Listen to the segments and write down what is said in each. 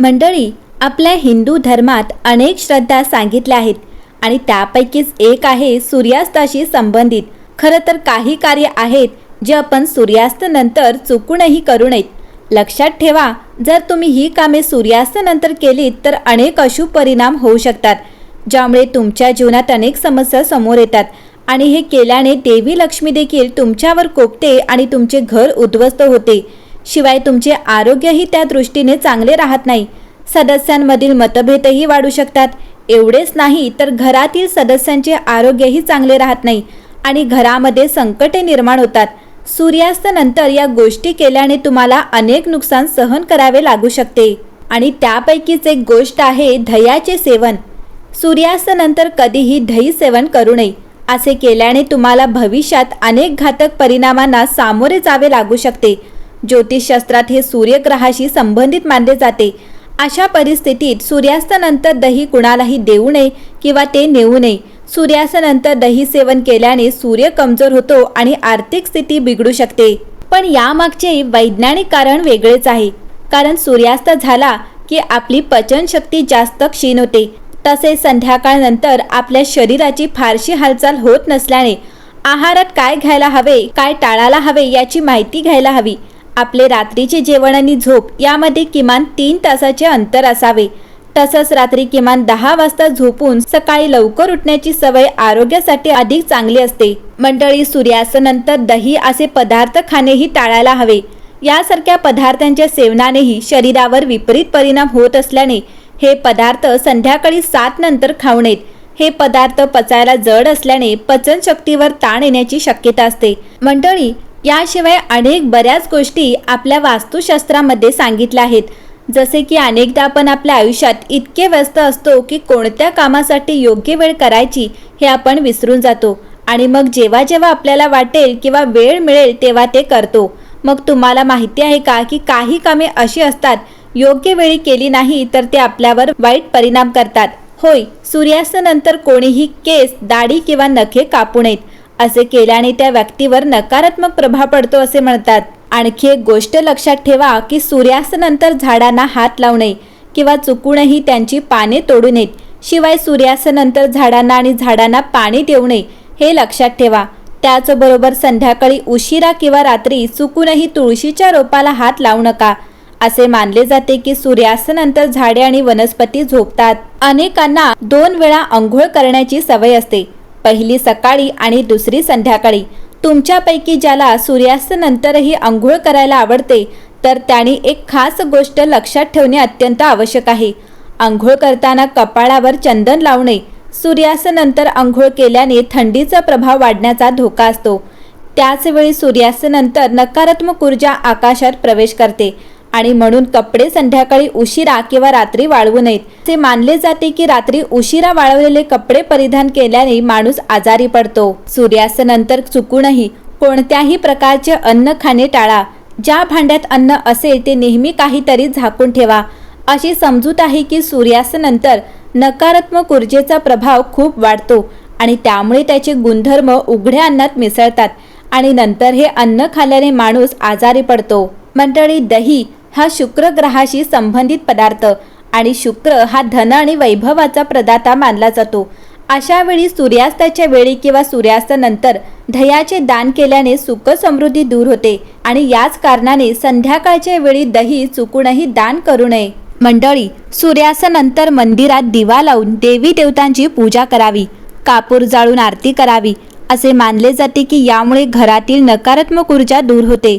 मंडळी आपल्या हिंदू धर्मात अनेक श्रद्धा सांगितल्या आहेत आणि त्यापैकीच एक आहे सूर्यास्ताशी संबंधित. खरं तर काही कार्य आहेत जे आपण सूर्यास्त नंतर चुकूनही करू नयेत. लक्षात ठेवा जर तुम्ही ही कामे सूर्यास्त नंतर केलीत तर अनेक अशुभ परिणाम होऊ शकतात ज्यामुळे तुमच्या जीवनात अनेक समस्या समोर येतात आणि हे केल्याने देवी लक्ष्मी देखील तुमच्यावर कोपते आणि तुमचे घर उद्ध्वस्त होते. शिवाय तुमचे आरोग्यही त्या दृष्टीने चांगले राहत नाही. सदस्यांमधील मतभेदही वाढू शकतात. एवढेच नाही तर घरातील सदस्यांचे आरोग्यही चांगले राहत नाही आणि घरामध्ये संकटे निर्माण होतात. सूर्यास्तानंतर या गोष्टी केल्याने तुम्हाला अनेक नुकसान सहन करावे लागू शकते. आणि त्यापैकीच एक गोष्ट आहे दह्याचे सेवन. सूर्यास्तानंतर कधीही दही सेवन करू नये. असे केल्याने तुम्हाला भविष्यात अनेक घातक परिणामांना सामोरे जावे लागू शकते. ज्योतिषशास्त्रात हे सूर्यग्रहाशी संबंधित मानले जाते. अशा परिस्थितीत सूर्यास्तानंतर दही कुणालाही देऊ नये किंवा ते नेऊ नये. सूर्यास्तानंतर दही सेवन केल्याने सूर्य कमजोर होतो आणि आर्थिक स्थिती बिघडू शकते. पण यामागचे वैज्ञानिक कारण वेगळेच आहे. कारण सूर्यास्त झाला की आपली पचनशक्ती जास्त क्षीण होते. तसेच संध्याकाळनंतर आपल्या शरीराची फारशी हालचाल होत नसल्याने आहारात काय घ्यायला हवे काय टाळायला हवे याची माहिती घ्यायला हवी. आपले रात्रीचे जेवण आणि झोप यामध्ये किमान तीन तासाचे अंतर असावे. तसंच रात्री किमान दहा वाजता झोपून सकाळी लवकर उठण्याची सवय आरोग्यासाठी अधिक चांगली असते. मंडळी सूर्यास्तानंतर दही असे पदार्थ खाणेही टाळायला हवे. यासारख्या पदार्थांच्या सेवनानेही शरीरावर विपरीत परिणाम होत असल्याने हे पदार्थ संध्याकाळी सात नंतर खाऊ नयेत. हे पदार्थ पचायला जड असल्याने पचनशक्तीवर ताण येण्याची शक्यता असते. मंडळी याशिवाय अनेक बऱ्याच गोष्टी आपल्या वास्तुशास्त्रामध्ये सांगितल्या आहेत. जसे की अनेकदा आपण आपल्या आयुष्यात इतके व्यस्त असतो की कोणत्या कामासाठी योग्य वेळ करायची हे आपण विसरून जातो. आणि मग जेव्हा जेव्हा आपल्याला वाटेल किंवा वेळ मिळेल तेव्हा ते करतो. मग तुम्हाला माहिती आहे का की काही कामे अशी असतात योग्य वेळी केली नाही तर ते आपल्यावर वाईट परिणाम करतात. होय सूर्यास्तानंतर कोणीही केस दाढी किंवा नखे कापू नयेत. असे केल्याने त्या व्यक्तीवर नकारात्मक प्रभाव पडतो असे म्हणतात. आणखी एक गोष्ट लक्षात ठेवा की सूर्यास्तानंतर झाडांना हात लावू नये किंवा चुकूनही त्यांची पाने तोडू नयेत. शिवाय सूर्यास्तानंतर झाडांना आणि झाडांना पाणी देऊ नये हे लक्षात ठेवा. त्याचबरोबर संध्याकाळी उशिरा किंवा रात्री चुकूनही तुळशीच्या रोपाला हात लावू नका. असे मानले जाते की सूर्यास्तानंतर झाडे आणि वनस्पती झोपतात. अनेकांना दोन वेळा आंघोळ करण्याची सवय असते. पहिली सकाळी आणि दुसरी संध्याकाळी. तुमच्यापैकी ज्याला सूर्यास्तानंतरही आंघोळ करायला आवडते तर त्याने एक खास गोष्ट लक्षात ठेवणे अत्यंत आवश्यक आहे. आंघोळ करताना कपाळावर चंदन लावणे सूर्यास्तानंतर आंघोळ केल्याने थंडीचा प्रभाव वाढण्याचा धोका असतो. त्याचवेळी सूर्यास्तानंतर नकारात्मक ऊर्जा आकाशात प्रवेश करते. आणि म्हणून कपडे संध्याकाळी उशिरा किंवा रात्री वाळवू नयेत. असे मानले जाते की रात्री उशिरा वाळवलेले कपडे परिधान केल्याने माणूस आजारी पडतो. सूर्यास्तानंतर चुकूनही कोणत्याही प्रकारचे अन्न खाणे टाळा. ज्या भांड्यात अन्न असेल ते नेहमी काहीतरी झाकून ठेवा. अशी समजूत आहे की सूर्यास्तानंतर नकारात्मक ऊर्जेचा प्रभाव खूप वाढतो आणि त्यामुळे त्याचे गुणधर्म उघड्या अन्नात मिसळतात आणि नंतर हे अन्न खाल्ल्याने माणूस आजारी पडतो. मंडळी दही हा शुक्र ग्रहाशी संबंधित पदार्थ आणि शुक्र हा धन आणि वैभवाचा प्रदाता मानला जातो. अशा वेळी सूर्यास्ताच्या वेळी किंवा सूर्यास्तानंतर दह्याचे दान केल्याने सुख समृद्धी दूर होते आणि याच कारणाने संध्याकाळच्या वेळी दही चुकूनही दान करू नये. मंडळी सूर्यास्तानंतर मंदिरात दिवा लावून देवी देवतांची पूजा करावी कापूर जाळून आरती करावी असे मानले जाते की यामुळे घरातील नकारात्मक ऊर्जा दूर होते.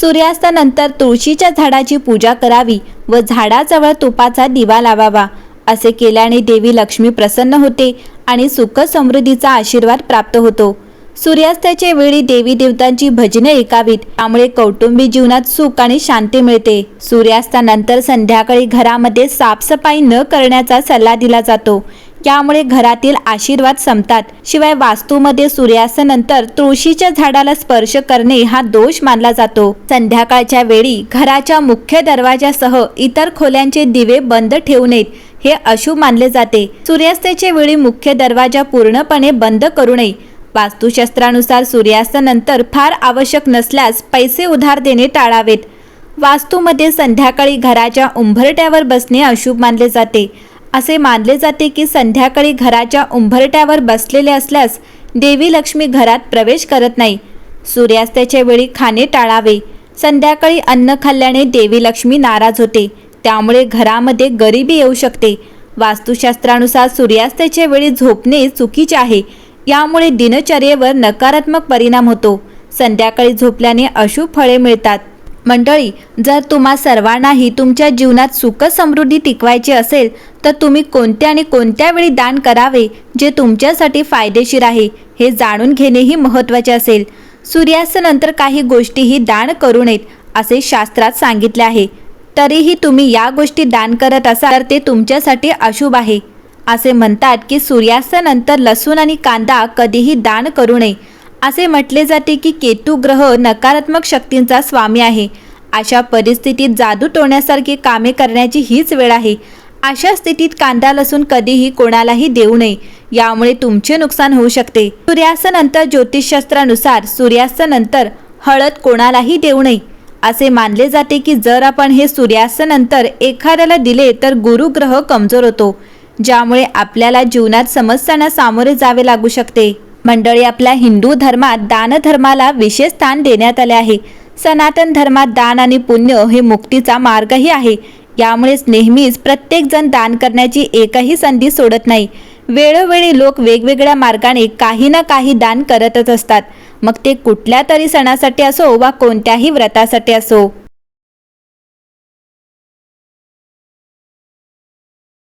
सूर्यास्तानंतर तुळशीच्या झाडाची पूजा करावी व झाडाजवळ तुपाचा दिवा लावावा असे केल्याने देवी लक्ष्मी प्रसन्न होते आणि सुख समृद्धीचा आशीर्वाद प्राप्त होतो. सूर्यास्ताच्या वेळी देवी देवतांची भजने ऐकावीत त्यामुळे कौटुंबिक जीवनात सुख आणि शांती मिळते. सूर्यास्तानंतर संध्याकाळी घरामध्ये साफसफाई न करण्याचा सल्ला दिला जातो. यामुळे घरातील आशीर्वाद संपतात. शिवाय वास्तूमध्ये सूर्यास्तानंतर तुळशीच्या झाडाला स्पर्श करणे हा दोष मानला जातो. संध्याकाळच्या वेळी घराच्या मुख्य दरवाजासह इतर खोल्यांचे दिवे बंद ठेवू नयेत हे अशुभ मानले जाते. सूर्यास्ताच्या वेळी मुख्य दरवाजा पूर्णपणे बंद करू नये. वास्तुशास्त्रानुसार सूर्यास्तानंतर फार आवश्यक नसल्यास पैसे उधार देणे टाळावेत. वास्तूमध्ये संध्याकाळी घराच्या उंबरट्यावर बसणे अशुभ मानले जाते. असे मानले जाते की संध्याकाळी घराच्या उंबरट्यावर बसलेले असल्यास देवी लक्ष्मी घरात प्रवेश करत नाही. सूर्यास्ताच्या वेळी खाणे टाळावे. संध्याकाळी अन्न खाल्ल्याने देवी लक्ष्मी नाराज होते. त्यामुळे घरामध्ये गरिबी येऊ शकते. वास्तुशास्त्रानुसार सूर्यास्ताच्या वेळी झोपणे चुकीचे आहे. यामुळे दिनचर्येवर नकारात्मक परिणाम होतो. संध्याकाळी झोपल्याने अशुभ फळे मिळतात. मंडळी जर तुम्हा सर्वांनाही तुमच्या जीवनात सुख समृद्धी टिकवायची असेल तर तुम्ही कोणत्या आणि कोणत्या वेळी दान करावे जे तुमच्यासाठी फायदेशीर आहे हे जाणून घेणेही महत्त्वाचे असेल. सूर्यास्तानंतर काही गोष्टीही दान करू नयेत असे शास्त्रात सांगितले आहे. तरीही तुम्ही या गोष्टी दान करत असाल तर ते तुमच्यासाठी अशुभ आहे. असे म्हणतात की सूर्यास्तानंतर लसूण आणि कांदा कधीही दान करू नये. असे म्हटले जाते की केतू ग्रह नकारात्मक शक्तींचा स्वामी आहे. अशा परिस्थितीत जादू टोण्यासारखी कामे करण्याची हीच वेळ आहे. अशा स्थितीत कांदा लसूण कधीही कोणालाही देऊ नये. यामुळे तुमचे नुकसान होऊ शकते. सूर्यास्तानंतर ज्योतिषशास्त्रानुसार सूर्यास्तानंतर हळद कोणालाही देऊ नये. असे मानले जाते की जर आपण हे सूर्यास्तानंतर एखाद्याला दिले तर गुरुग्रह कमजोर होतो ज्यामुळे आपल्याला जीवनात समस्यांना सामोरे जावे लागू शकते. मंडळी आपल्या हिंदू धर्मात दानधर्माला विशेष स्थान देण्यात आले आहे. सनातन धर्मात दान आणि पुण्य हे मुक्तीचा मार्गही आहे. यामुळेच नेहमीच प्रत्येकजण दान करण्याची एकही संधी सोडत नाही. वेळोवेळी लोक वेगवेगळ्या मार्गाने काही ना काही दान करतच असतात. मग ते कुठल्या तरी सणासाठी असो वा कोणत्याही व्रतासाठी असो.